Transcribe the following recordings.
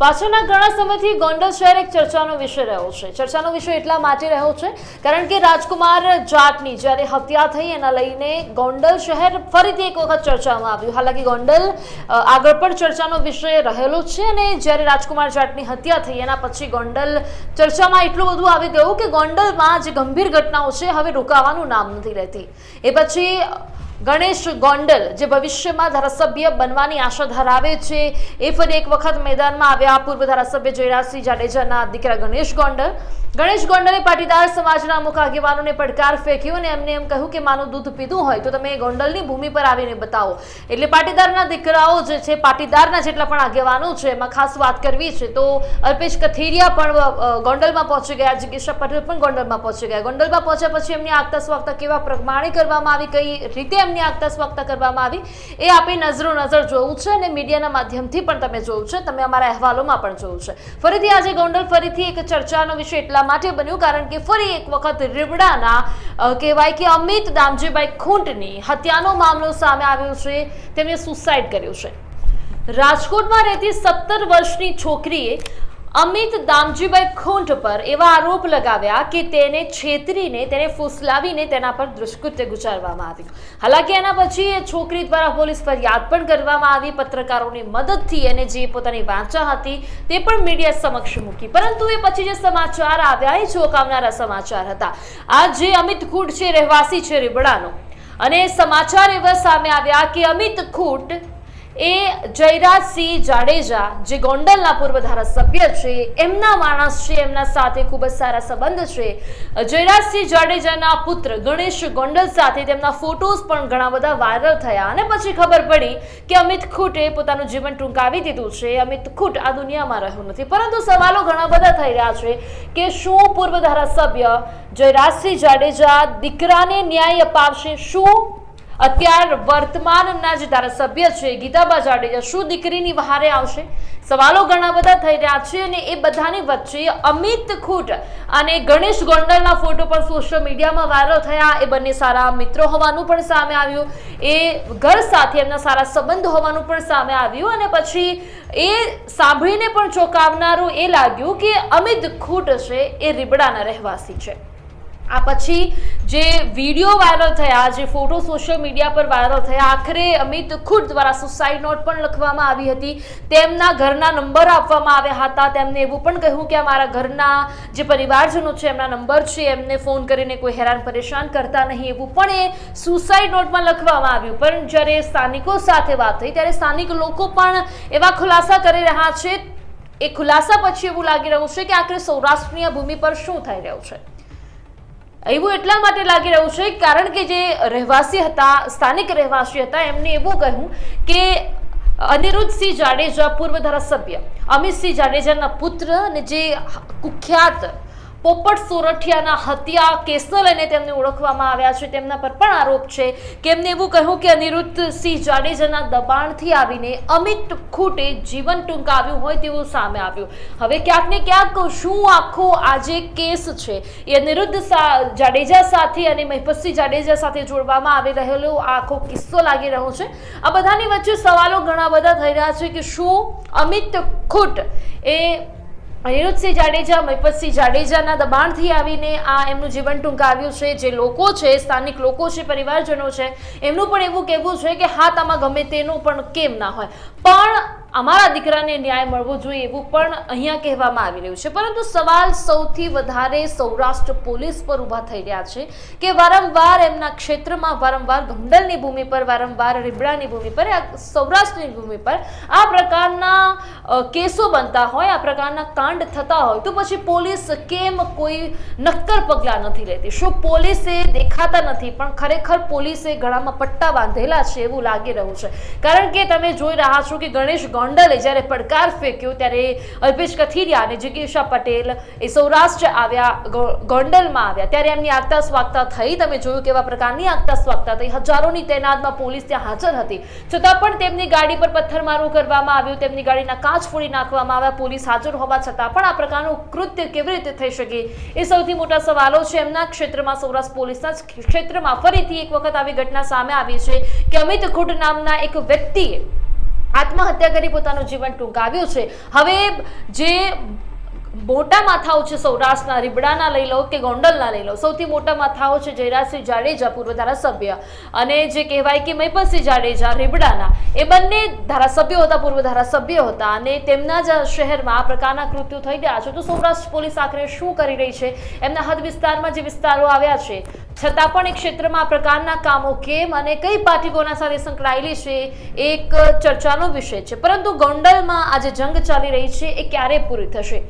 પાછળના ઘણા સમયથી ગોંડલ શહેર એક ચર્ચાનો વિષય રહ્યો છે. ચર્ચાનો વિષય એટલા માટે રહ્યો છે કારણ કે રાજકુમાર જાટની જ્યારે હત્યા થઈ એના લઈને ગોંડલ શહેર ફરીથી એક વખત ચર્ચામાં આવ્યું. હાલાકી ગોંડલ આગળ પણ ચર્ચાનો વિષય રહેલો છે અને જ્યારે રાજકુમાર જાટની હત્યા થઈ એના પછી ગોંડલ ચર્ચામાં એટલું બધું આવી ગયું કે ગોંડલમાં જે ગંભીર ઘટનાઓ છે હવે રોકાવાનું નામ નથી લેતી એ પછી ગણેશ ગોંડલ, જે ભવિષ્યમાં ધારાસભ્ય બનવાની આશા ધરાવે છે, એ ફરી એક વખત મેદાનમાં આવ્યા. પૂર્વ ધારાસભ્ય જયરાજસિંહ જાડેજાના દીકરા ગણેશ ગોંડલ. ગણેશ ગોંડલે પાટીદાર સમાજના અમુક આગેવાનોને પડકાર ફેંક્યો અને એમને એમ કહ્યું કે માનું દૂધ પીધું હોય તો તમે ગોંડલની ભૂમિ પર આવીને બતાવો. એટલે પાટીદારના દીકરાઓ જે છે, પાટીદારના જેટલા પણ આગેવાનો છે, એમાં ખાસ વાત કરવી છે તો અલ્પેશ કથિરિયા પણ ગોંડલમાં પહોંચી ગયા. જિગીશા પટેલ પણ ગોંડલમાં પહોંચી ગયા. ગોંડલમાં પહોંચ્યા પછી એમની આગતા સ્વાગતા કેવા પ્રમાણે કરવામાં આવી, કઈ રીતે એમની આગતા સ્વાગતા કરવામાં આવી. એ આપી નજરો નજર જોવું છે અને મીડિયાના માધ્યમથી પણ તમે જોયું છે. તમે અમારા અહેવાલોમાં પણ જોયું છે. ફરીથી આજે ગોંડલ ફરીથી એક ચર્ચાનો વિષય એટલા માટે બન્યું, કારણ કે ફરી એક વખત રીવડાના કહેવાય કે અમિત દામજીભાઈ ખૂંટની હત્યાનો મામલો સામે આવ્યો છે. તેમણે સુસાઇડ કર્યું છે. રાજકોટમાં રહેતી સત્તર વર્ષની છોકરીએ અમિત દામજીભાઈ ખૂંટ પર એવા આરોપ લગાવ્યા કે તેને છેતરીને, તેને ફૂસલાવીને તેના પર દુષ્કૃત્ય ગુજારવામાં આવ્યું. હાલાકી એના પછી એ છોકરી દ્વારા પોલીસ ફરિયાદ પણ કરવામાં આવી. પત્રકારોની મદદથી એને જે પોતાની વાંચા હતી તે પણ મીડિયા સમક્ષ મૂકી. પરંતુ એ પછી જે સમાચાર આવ્યા, એ ચોંકાવનારા સમાચાર હતા. આ જે અમિત ખૂટ છે રહેવાસી છે, રીબડાનો. અને સમાચાર એવા સામે આવ્યા કે અમિત ખૂટ એ જયરાજસિંહ જાડેજા, જે ગોંડલના પૂર્વ ધારાસભ્ય છે, એમના માણસ છે, એમના સાથે ખૂબ જ સારા સંબંધ છે. જયરાજસિંહ જાડેજાના પુત્ર ગણેશ ગોંડલ સાથે તેમના ફોટોઝ પણ ઘણા બધા વાયરલ થયા અને પછી ખબર પડી કે અમિત ખૂટે પોતાનું જીવન ટૂંકાવી દીધું છે. અમિત ખૂટ આ દુનિયામાં રહ્યું નથી. પરંતુ સવાલો ઘણા બધા થઈ રહ્યા છે કે શું પૂર્વ ધારાસભ્ય જયરાજસિંહ જાડેજા દીકરાને ન્યાય અપાવશે? શું અત્યાર વર્તમાનના જે ધારાસભ્ય છે ગીતાબા જાડેજા શું દીકરીની વહારે આવશે? સવાલો ઘણા બધા થઈ રહ્યા છે અને એ બધાની વચ્ચે અમિત ખૂટ અને ગણેશ ગોંડલના ફોટો પણ સોશિયલ મીડિયામાં વાયરલ થયા. એ બંને સારા મિત્રો હોવાનું પણ સામે આવ્યું. એ ઘર સાથે એમના સારા સંબંધ હોવાનું પણ સામે આવ્યું અને પછી એ સાંભળીને પણ ચોંકાવનારું એ લાગ્યું કે અમિત ખૂટ છે, એ રીબડાના રહેવાસી છે. આ પછી જે વીડિયો વાયરલ થયા, જે ફોટો સોશિયલ મીડિયા પર વાયરલ થયા, આખરે અમિત ખુદ દ્વારા સુસાઇડ નોટ પણ લખવામાં આવી હતી. તેમના ઘરના નંબર આપવામાં આવ્યા હતા. તેમને એવું પણ કહ્યું કે અમારા ઘરના જે પરિવારજનો છે, એમના નંબર છે, એમને ફોન કરીને કોઈ હેરાન પરેશાન કરતા નહીં. એવું પણ એ સુસાઇડ નોટમાં લખવામાં આવ્યું. પણ જ્યારે સ્થાનિકો સાથે વાત થઈ, ત્યારે સ્થાનિક લોકો પણ એવા ખુલાસા કરી રહ્યા છે. એ ખુલાસા પછી એવું લાગી રહ્યું છે કે આખરે સૌરાષ્ટ્રની ભૂમિ પર શું થઈ રહ્યું છે? એવું એટલા માટે લાગી રહ્યું છે, કારણ કે જે રહેવાસી હતા, સ્થાનિક રહેવાસી હતા, એમને એવું કહ્યું કે અનિરુદ્ધસિંહ જાડેજા પૂર્વ ધારાસભ્ય, અમિતસિંહ જાડેજાના પુત્ર અને જે કુખ્યાત પોપટ સોરઠિયાના હત્યા કેસને લઈને તેમને ઓળખવામાં આવ્યા છે. તેમના પર પણ આરોપ છે કે એમને એવું કહ્યું કે અનિરુદ્ધ સિંહ જાડેજાના દબાણથી આવીને અમિત ખૂટે જીવન ટૂંકાવ્યું હોય તેવું સામે આવ્યું. હવે ક્યાંક ને ક્યાંક શું આખો આજે કેસ છે, એ અનિરુદ્ધ જાડેજા સાથે અને મહિપતસિંહ જાડેજા સાથે જોડવામાં આવી રહેલો આખો કિસ્સો લાગી રહ્યો છે. આ બધાની વચ્ચે સવાલો ઘણા બધા થઈ રહ્યા છે કે શું અમિત ખૂટ એ અનિરુદ્ધસિંહ જાડેજા મહિપતસિંહ જાડેજાના દબાણથી આવીને આ એમનું જીવન ટૂંકાવ્યું છે. જે લોકો છે, સ્થાનિક લોકો છે, પરિવારજનો છે, એમનું પણ એવું કહેવું છે કે હા આમાં ગમે તેનું પણ કેમ ના હોય. પણ અમારા દીકરાને ન્યાય મળવો જોઈએ એવું પણ અહીંયા કહેવામાં આવી રહ્યું છે. પરંતુ સવાલ સૌથી વધારે સૌરાષ્ટ્ર પોલીસ પર ઊભા થઈ રહ્યા છે કે વારંવાર એમના ક્ષેત્રમાં, વારંવાર ગંડલની ભૂમિ પર, વારંવાર રીબડાની ભૂમિ પર સૌરાષ્ટ્રની ભૂમિ પર આ પ્રકારના કેસો બનતા હોય, આ પ્રકારના કાંડ થતા હોય, તો પછી પોલીસ કેમ કોઈ નક્કર પગલાં નથી લેતી? શું પોલીસે દેખાતા નથી? પણ ખરેખર પોલીસે ગળામાં પટ્ટા બાંધેલા છે એવું લાગી રહ્યું છે. કારણ કે તમે જોઈ રહ્યા છો કે ગણેશ ગોંડલે જ્યારે પડકાર ફેંક્યો ત્યારે અલ્પેશ કથિરિયા અને જિજ્ઞેશા પટેલ એ સૌરાષ્ટ્ર આવ્યા ગોંડલમાં આવ્યા. ત્યારે એમની આગતા સ્વાગતા થઈ. તમે જોયું કેવા પ્રકારની આગતા સ્વાગતા થઈ. હજારોની તૈનાતમાં પોલીસ ત્યાં હાજર હતી. છતાં પણ તેમની ગાડી પર પથ્થરમારો કરવામાં આવ્યું. તેમની ગાડીના કાચ ફોડી નાખવામાં આવ્યા. પોલીસ હાજર હોવા છતાં પણ આ પ્રકારનું કૃત્ય કેવી રીતે થઈ શકે એ સૌથી મોટા સવાલો છે. એમના ક્ષેત્રમાં સૌરાષ્ટ્ર પોલીસના ક્ષેત્રમાં ફરીથી એક વખત આવી ઘટના સામે આવી છે કે અમિત ખુટ નામના એક વ્યક્તિએ આત્મહત્યા કરી પોતાનું જીવન ટૂંકાવ્યું છે. હવે જે મોટા માથાઓ છે સૌરાષ્ટ્રના, રીબડાના લઈ લો કે ગોંડલના લઈ લો. સૌથી મોટા માથાઓ છે જયરાજસિંહ જાડેજા, પૂર્વ ધારાસભ્ય. અને જે કહેવાય કે મહિપતસિંહ જાડેજા, રીબડાના, એ બંને ધારાસભ્યો હતા, પૂર્વ ધારાસભ્યો હતા. અને તેમના જ શહેરમાં આ પ્રકારના કૃત્યો થઈ રહ્યા છે. તો સૌરાષ્ટ્ર પોલીસ આખરે શું કરી રહી છે? એમના હદ વિસ્તારમાં જે વિસ્તારો આવ્યા છે, છતાં પણ એ ક્ષેત્રમાં આ પ્રકારના કામો કેમ અને કઈ પાર્ટીઓના સાથે સંકળાયેલી છે, એક ચર્ચાનો વિષય છે. પરંતુ ગોંડલમાં આજે જંગ ચાલી રહી છે, એ ક્યારે પૂરી થશે?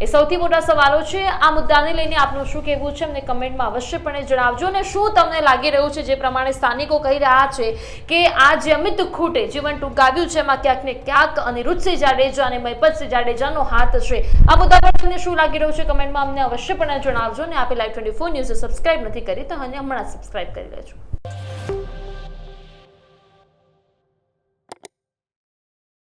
એ સૌથી મોટા સવાલો છે. આ મુદ્દાને લઈને આપનું શું કહેવું છે? અમને કમેન્ટમાં અવશ્યપણે જણાવજો. અને શું તમને લાગી રહ્યું છે? જે પ્રમાણે સ્થાનિકો કહી રહ્યા છે કે આ જે અમિત ખૂટે જીવન ટૂંકાવ્યું છે, એમાં ક્યાંક ને ક્યાંક અનિરુદ્ધસિંહ જાડેજા અને મહિપતસિંહ જાડેજાનો હાથ છે. આ મુદ્દા પર તમને શું લાગી રહ્યું છે? કમેન્ટમાં અમને અવશ્યપણે જણાવજો. અને આપે live twenty four news subscribe નથી કરી, તો અને હમણાં સબસ્ક્રાઇબ કરી લેજો.